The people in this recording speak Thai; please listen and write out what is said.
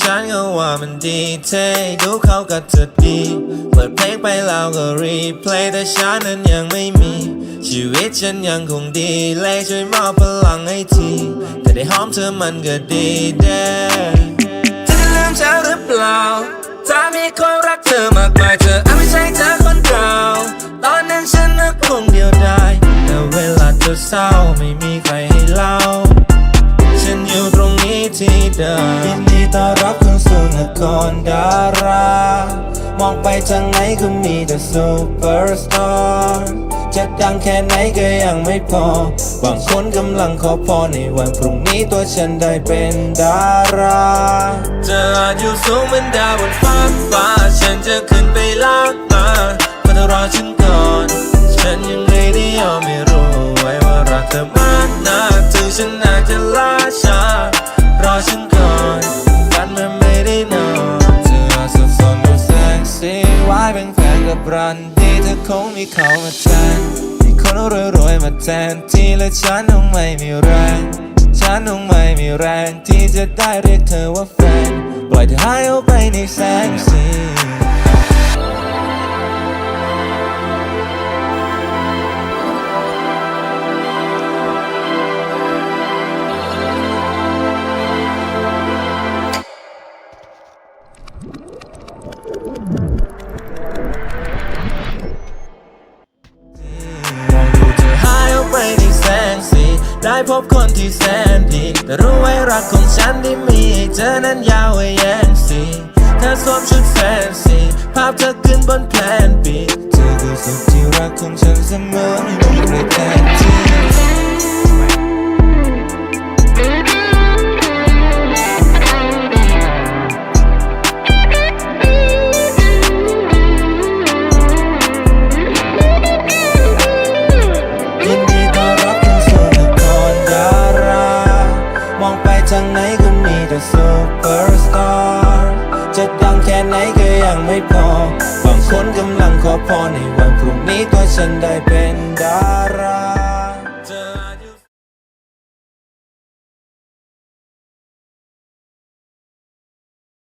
ฉันก็ว่ามันดีเท่ดูเขาก็จะดี เปิดเพลงไปแล้วก็รีเพลย์แต่ฉันนั้นยังไม่มี ชีวิตฉันยังคงดีเลยช่วยมอบพลังให้ทีแต่ได้หอมเธอมันก็ดีเด้จะได้ลืมฉันหรือเปล่าถ้ามีคนรักเธอมากมายเธออาจไม่ใช่เธอคนเก่าตอนนั้นฉันนึกคงเดียวดายแต่เวลาเธอเศร้าไม่มีใครให้เล่าฉันอยู่ตรง ที่เดิมยินดีต้อนรับเข้าสู่นครดารา มองไปทางไหนก็มีแต่ซูเปอร์สตาร์จะดังแค่ไหนก็ยังไม่พอ บางคนกำลังขอพรในวันพรุ่งนี้ตัวฉันได้เป็นดาราเธออาจอยู่สูงเหมือนดาวบนฟ้าฟ้า ฉันจะขึ้นไปลา เป็นแฟนกับรันดีเธอคงมีเขามาแทนมีคนรวยๆมาแทนที่และฉันคงไม่มีแรง ฉันคงไม่มีแรงที่จะได้เรียกเธอว่าแฟน ปล่อยเธอหายออกไปในแสงสี ได้พบคนที่แสนดี แต่รู้ไว้รักของฉันที่มีให้เธอนั้นยาวไว้แย่งสีเธอสวมชุดแฟนซีภาพเธอขึ้นบนแผนปีเธอคือสุดที่รักของฉันเสมอไม่มีใครแทนที่ ขอพรในวันพรุ่งนี้ตัวฉันได้เป็นดารา